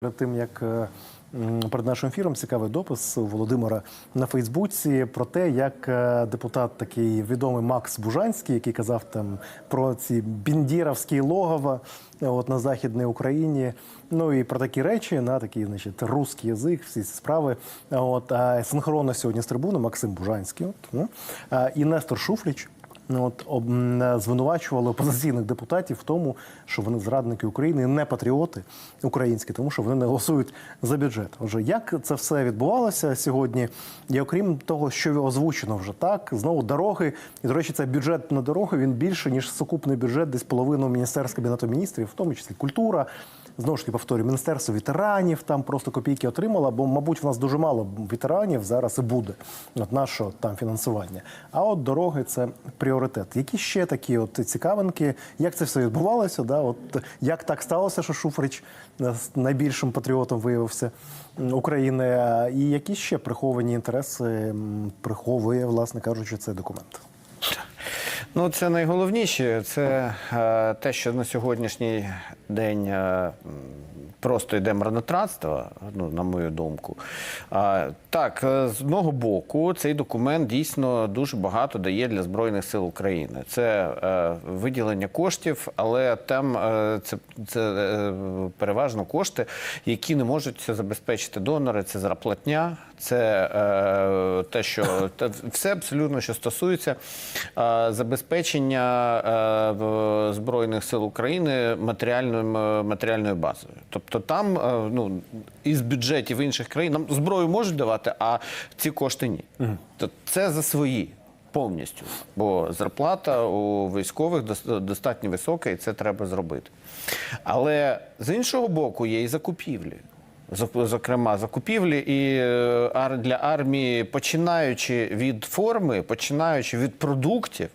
Перед тим як е, перед нашим ефіром цікавий допис Володимира на Фейсбуці про те, як е, депутат такий відомий Макс Бужанський, який казав там про ці біндєровські логова е, от на західній Україні. Ну і про такі речі на такий, значить, русський язик, всі ці справи. От а синхронно сьогодні з трибуни Максим Бужанський от, ну, і Нестор Шуфліч. От звинувачували опозиційних депутатів в тому, що вони зрадники України не патріоти українські, тому що вони не голосують за бюджет. Отже, як це все відбувалося сьогодні? І окрім того, що озвучено вже так, знову дороги. І до речі, цей бюджет на дороги він більше ніж сукупний бюджет, десь половину міністерства кабінету міністрів, в тому числі культура. Знову ж таки повторюю, міністерство ветеранів там просто копійки отримало, бо, мабуть, в нас дуже мало ветеранів зараз і буде от нашого там фінансування. А от дороги це пріоритет. Які ще такі от цікавинки, як це все відбувалося? Да? От як так сталося, що Шуфрич е, найбільшим патріотом виявився України? І які ще приховані інтереси приховує, власне кажучи, цей документ? Ну, це найголовніше. Це е, те, що на сьогоднішній день е, просто йде марнотратство, ну, на мою думку. А, так, е, з одного боку, цей документ дійсно дуже багато дає для Збройних сил України. Це е, виділення коштів, але там е, це, це е, переважно кошти, які не можуть забезпечити донори. Це зарплатня, це е, те, що те, все абсолютно, що стосується е, забезпечення е, в- Збройних сил України матеріальним, е, матеріальною базою. Тобто там е, ну, із бюджетів інших країн нам зброю можуть давати, а ці кошти ні. То це за свої. Повністю, бо зарплата у військових дос- достатньо висока, і це треба зробити. Але з іншого боку, є і закупівлі. Зок- Зокрема, закупівлі і е, для армії, починаючи від форми, починаючи від продуктів.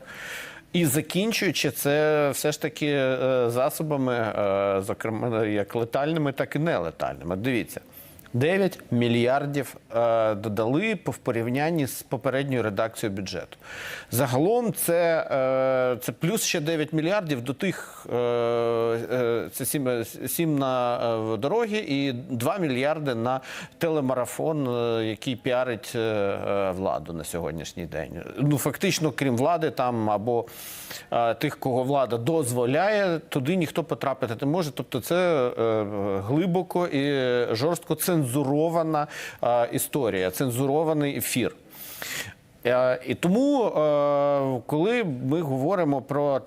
І закінчуючи це все ж таки е, засобами, е, зокрема, як летальними, так і нелетальними. Дивіться, 9 мільярдів е, додали в порівнянні з попередньою редакцією бюджету. Загалом це, е, це плюс ще 9 мільярдів до тих, е, е, це 7, 7 на е, дороги і 2 мільярди на телемарафон, е, який піарить е, е, владу на сьогоднішній день. Ну, фактично, крім влади, там або е, тих, кого влада дозволяє, туди ніхто потрапити не може. Тобто, це е, глибоко і жорстко цензурована історія, цензурований ефір. Е, І тому, е, коли ми говоримо про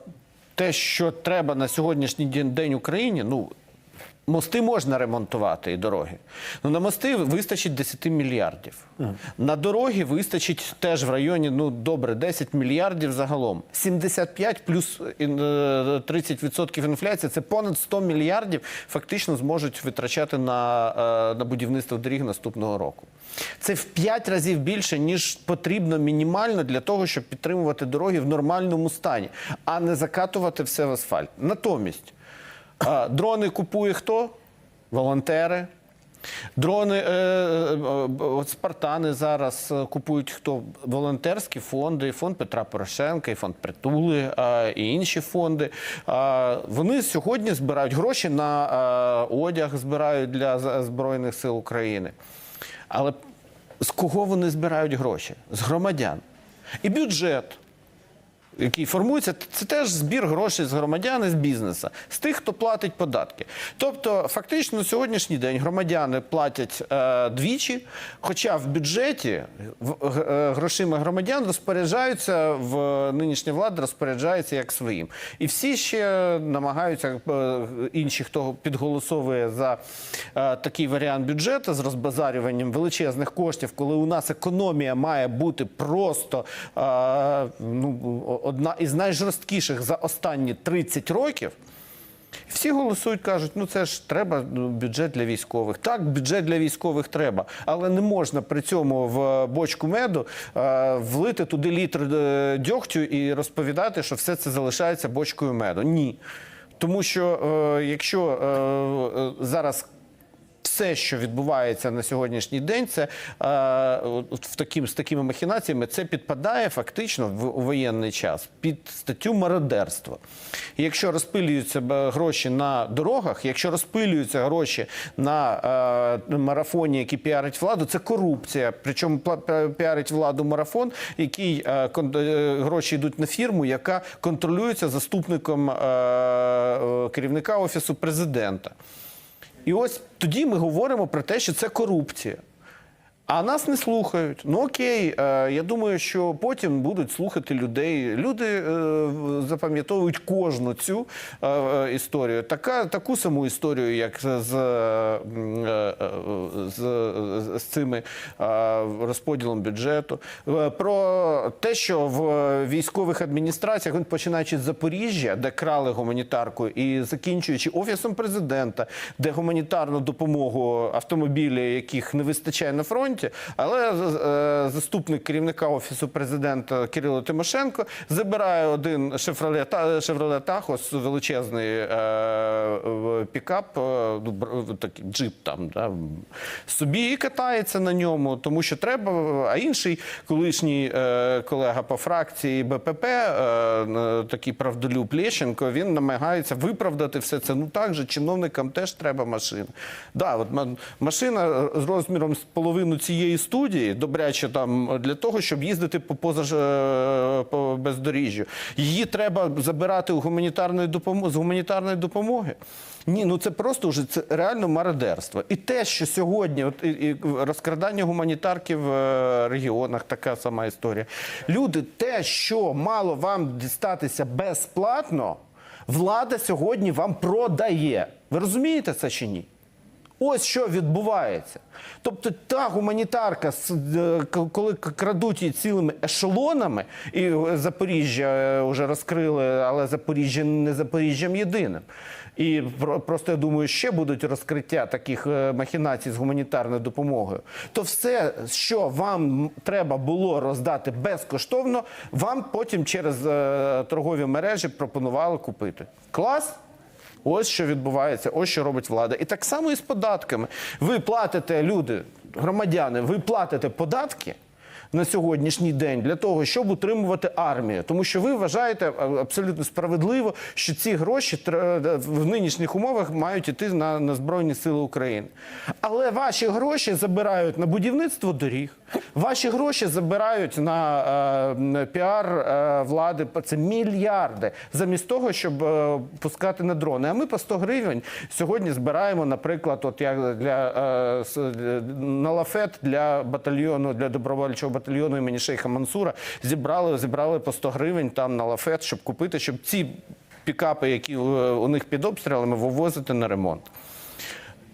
те, що треба на сьогоднішній день Україні, ну. Мости можна ремонтувати і дороги. Ну на мости вистачить 10 мільярдів. На дороги вистачить теж в районі, ну добре, 10 мільярдів загалом. 75 плюс е, 30% інфляції це понад 100 мільярдів фактично зможуть витрачати на, е, на будівництво доріг наступного року. Це в 5 разів більше, ніж потрібно мінімально для того, щоб підтримувати дороги в нормальному стані, а не закатувати все в асфальт. Натомість. Дрони купує хто? Волонтери. Дрони, е, е, е, от Спартани зараз купують хто? Волонтерські фонди, фонд Петра Порошенка, і фонд Притули, і інші фонди. Вони сьогодні збирають гроші на одяг, збирають для Збройних сил України. Але з кого вони збирають гроші? З громадян. І бюджет який формується, це теж збір грошей з громадян і з бізнесу, з тих, хто платить податки. Тобто, фактично, на сьогоднішній день громадяни платять е, двічі, хоча в бюджеті в, е, грошима громадян розпоряджаються в нинішня влада розпоряджається як своїм. І всі ще намагаються е, інші, хто підголосовує за е, такий варіант бюджету з розбазарюванням величезних коштів, коли у нас економія має бути просто е, ну, одна із найжорсткіших за останні 30 років. Всі голосують, кажуть, ну це ж треба ну, бюджет для військових. Так, бюджет для військових треба, але не можна при цьому в бочку меду е, влити туди літр е, дьогтю і розповідати, що все це залишається бочкою меду. Ні. Тому що е, якщо е, е, зараз все, що відбувається на сьогоднішній день, це е, в таким, з такими махінаціями, це підпадає фактично в воєнний час під статтю мародерства. Якщо розпилюються гроші на дорогах, якщо розпилюються гроші на е, марафоні, який піарить владу, це корупція. Причому піарить владу марафон, який е, е, гроші йдуть на фірму, яка контролюється заступником е, е, керівника офісу президента. І ось тоді ми говоримо про те, що це корупція. А нас не слухають. Ну окей, е, я думаю, що потім будуть слухати людей. Люди е, запам'ятовують кожну цю е, історію. Така, таку саму історію, як з, з, з, цими розподілом бюджету. Про те, що в військових адміністраціях, починаючи з Запоріжжя, де крали гуманітарку, і закінчуючи офісом президента, де гуманітарну допомогу автомобілі, яких не вистачає на фронті, але е, заступник керівника офісу президента Кирило Тимошенко забирає один шевроле Та- Chevrolet Tahoe, величезний е, пікап, е, ну, такий джип там, да, собі і катається на ньому, тому що треба. А інший колишній е, колега по фракції БПП, е, е, такий правдолюб Лещенко, він намагається виправдати все це. Ну так же, чиновникам теж треба машина. Да, от машина з розміром з половину цієї студії, добряче там для того, щоб їздити по поза е, по бездоріжжю. Її треба забирати у гуманітарної допомоги з гуманітарної допомоги. Ні, ну це просто вже це реально мародерство. І те, що сьогодні, от і, і розкрадання гуманітарки в е, регіонах, така сама історія. Люди, те, що мало вам дістатися безплатно, влада сьогодні вам продає. Ви розумієте це чи ні? Ось що відбувається. Тобто та гуманітарка, е, коли крадуть її цілими ешелонами, і е, Запоріжжя вже розкрили, але Запоріжжя не Запоріжжям єдиним. І про- просто я думаю, ще будуть розкриття таких е, махінацій з гуманітарною допомогою. То все, що вам треба було роздати безкоштовно, вам потім через е, торгові мережі пропонували купити. Клас? Ось що відбувається, ось що робить влада. І так само і з податками. Ви платите, люди, громадяни, ви платите податки на сьогоднішній день для того, щоб утримувати армію. Тому що ви вважаєте абсолютно справедливо, що ці гроші тр- в нинішніх умовах мають іти на, на Збройні Сили України. Але ваші гроші забирають на будівництво доріг, ваші гроші забирають на, е, піар е, влади. Це мільярди. Замість того, щоб е, пускати на дрони. А ми по 100 гривень сьогодні збираємо, наприклад, от як для е, на лафет для батальйону, для добровольчого батальйону імені Шейха Мансура. Зібрали, зібрали по 100 гривень там на лафет, щоб купити, щоб ці пікапи, які е, у них під обстрілами, вивозити на ремонт.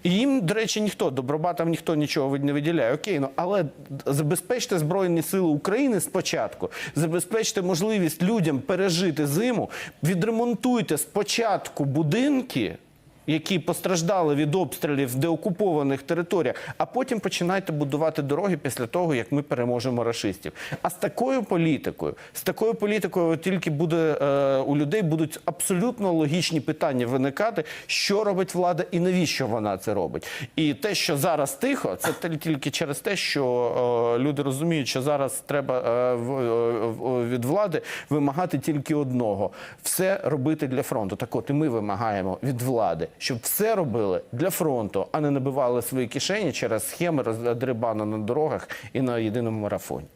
І їм, до речі, ніхто, добробатам ніхто нічого не виділяє. Окей, ну але забезпечте Збройні Сили України спочатку, забезпечте можливість людям пережити зиму, відремонтуйте спочатку будинки. Які постраждали від обстрілів в деокупованих територіях, а потім починайте будувати дороги після того, як ми переможемо рашистів. А з такою політикою, з такою політикою тільки буде е, у людей будуть абсолютно логічні питання виникати, що робить влада і навіщо вона це робить. І те, що зараз тихо, це тільки через те, що е, люди розуміють, що зараз треба е, в- е, від влади вимагати тільки одного все робити для фронту. Так от і ми вимагаємо від влади, щоб все робили для фронту, а не набивали свої кишені через схеми роздерибану на дорогах і на єдиному марафоні.